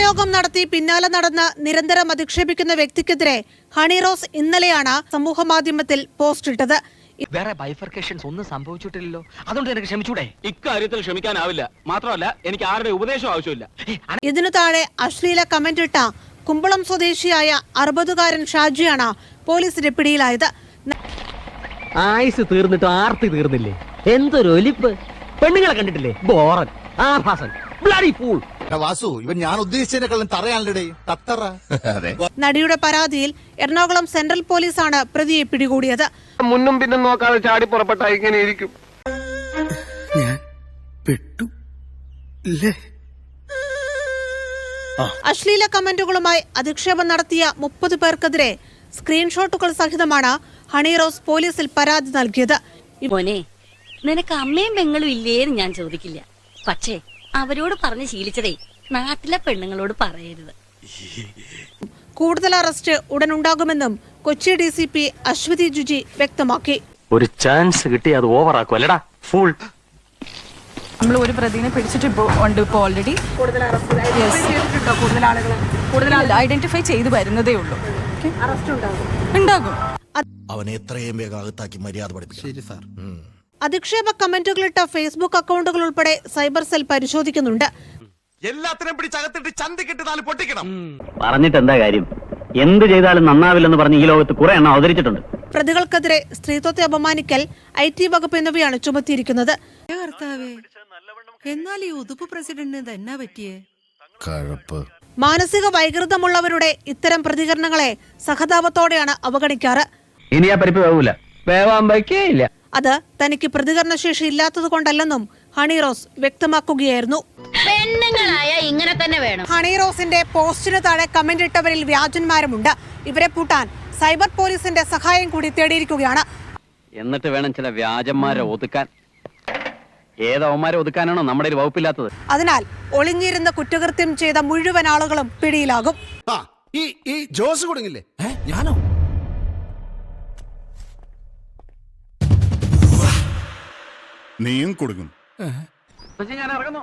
ദുരുപയോഗം നടത്തി പിന്നാലെ നടന്ന് നിരന്തരം അധിക്ഷേപിക്കുന്ന വ്യക്തിക്കെതിരെ ഹണിറോസ് ഇന്നലെയാണ് സമൂഹമാധ്യമത്തിൽ പോസ്റ്റ് ഇട്ടത്. വേറെ ബൈഫർക്കേഷൻസ് ഒന്നും സംഭവിച്ചിട്ടില്ലല്ലോ. അതുകൊണ്ട് എനിക്ക് ക്ഷമിച്ചൂടെ? ഇക്കാര്യത്തിൽ ക്ഷമിക്കാനാവില്ല. മാത്രമല്ല എനിക്ക് ആരുടെ ഉപദേശം ആവശ്യമില്ല ഇതിനു താഴെ അശ്ലീല കമന്റ് ഇട്ട കുമ്പളം സ്വദേശിയായ അറുപതുകാരൻ ഷാജിയാണ് പോലീസിന്റെ പിടിയിലായത് ആയുസ് തീർന്നിട്ട് ആർത്തി തീർന്നില്ലേ? എന്തൊരു ഒലിപ്പ്. പെണ്ണുങ്ങളെ കണ്ടിട്ടില്ലേ? ബോറൻ ആഭാസൻ ബ്ലഡി ഫൂൾ വാസു ഇവൻ ഞാൻ ഉദ്ദേശിച്ചതിനെക്കാളും തറയാണല്ലേ തത്തറ. അതെ. നടിയുടെ പരാതിയിൽ എറണാകുളം സെൻട്രൽ പോലീസാണ് പ്രതിയെ പിടികൂടിയത്. മുന്നും പിന്നും നോക്കാതെ ചാടി പുറപ്പെട്ട ഇങ്ങനെ ഇരിക്കും. അശ്ലീല കമന്റുകളുമായി അധിക്ഷേപം നടത്തിയ മുപ്പത് പേർക്കെതിരെ സ്ക്രീൻഷോട്ടുകൾ സഹിതമാണ് ഹണി റോസ് പോലീസിൽ പരാതി നൽകിയത്. മോനെ നിനക്ക് അമ്മയും പെങ്ങളും ഇല്ലേന്ന് ഞാൻ ചോദിക്കില്ല. പക്ഷേ അവരോട് പറഞ്ഞ് ശീലിച്ചതേ നാട്ടിലെ പെണ്ണുങ്ങളോട് പറയരുത്. കൂടുതൽ അറസ്റ്റ് ഉടൻ ഉണ്ടാകുമെന്നും Kochi D C P Aswathy Juji വ്യക്തമാക്കി. ഒരു ചാൻസ് കിട്ടി അത് ഓവർ ഫുൾ നമ്മൾ ഒരു പ്രതിനെ പിടിച്ചിട്ട് ഇപ്പോൾ ഉണ്ട് ഇപ്പോൾ ഓൾറെഡി കൂടുതൽ ഐഡന്റിഫൈ ചെയ്ത് വരുന്നതേ ഉള്ളൂ. ഉണ്ടാകും. അവനെ എത്രയും വേഗം അകത്താക്കി മര്യാദ പഠിപ്പിക്കും ശരി സാർ. അധിക്ഷേപ കമന്റുകളിട്ട ഫേസ്ബുക്ക് അക്കൗണ്ടുകൾ ഉൾപ്പെടെ സൈബർ സെൽ പരിശോധിക്കുന്നുണ്ട്. എല്ലാത്തിനും പിടിച്ചകത്തിട്ട് ചന്തിക്കിട്ട് നാല് പൊട്ടിക്കണം. പറഞ്ഞിട്ട് എന്താ കാര്യം? എന്ത് ചെയ്താലും നന്നാവില്ലെന്ന് പറഞ്ഞ് ഈ ലോകത്ത് കുറെ എണ്ണം അവതരിച്ചിട്ടുണ്ട്. പ്രതികൾക്കെതിരെ സ്ത്രീത്വത്തെ അപമാനിക്കൽ ഐ ടി വകുപ്പ് എന്നിവയാണ് ചുമത്തിയിരിക്കുന്നത്. എന്നാൽ ഈ ഉതുപ്പ് പ്രസിഡന്റിന് തന്നെ പറ്റിയേ? കഴപ്പ്. മാനസിക വൈകൃതമുള്ളവരുടെ ഇത്തരം പ്രതികരണങ്ങളെ സഹതാപത്തോടെയാണ് അവഗണിക്കാറ്. ഇനി ആ പരിപ്പ് വേവൂല. വേവാൻ വയ്ക്കേ ഇല്ല. അത് തനിക്ക് പ്രതികരണ പ്രതികരണശേഷി ഇല്ലാത്തത് കൊണ്ടല്ലെന്നും ഹണിറോസ് വ്യക്തമാക്കുകയായിരുന്നു. പെണ്ണുങ്ങളായ ഇങ്ങനെ തന്നെ വേണം. ഹണിറോസിന്റെ പോസ്റ്റിന് താഴെ കമന്റ് ഇട്ടവരിൽ വ്യാജന്മാരുമുണ്ട്. ഇവരെ പൂട്ടാൻ സൈബർ പോലീസിന്റെ സഹായം കൂടി തേടിയിരിക്കുകയാണ്. എന്നിട്ട് വേണം ചില വ്യാജന്മാരെ ഒതുക്കാൻ. ഏതവന്മാരെ ഒതുക്കാനാണോ നമ്മുടെ ഒരു വകുപ്പില്ലാത്തത്? അതിനാൽ ഒളിഞ്ഞിരുന്ന കുറ്റകൃത്യം ചെയ്ത മുഴുവൻ ആളുകളും പിടിയിലാകും. ഈ ഈ ജോസ് കൊടുങ്ങില്ലേ? ഞാനോ? നീയും കൊടുക്കും. ഞാൻ ഇറങ്ങുന്നു.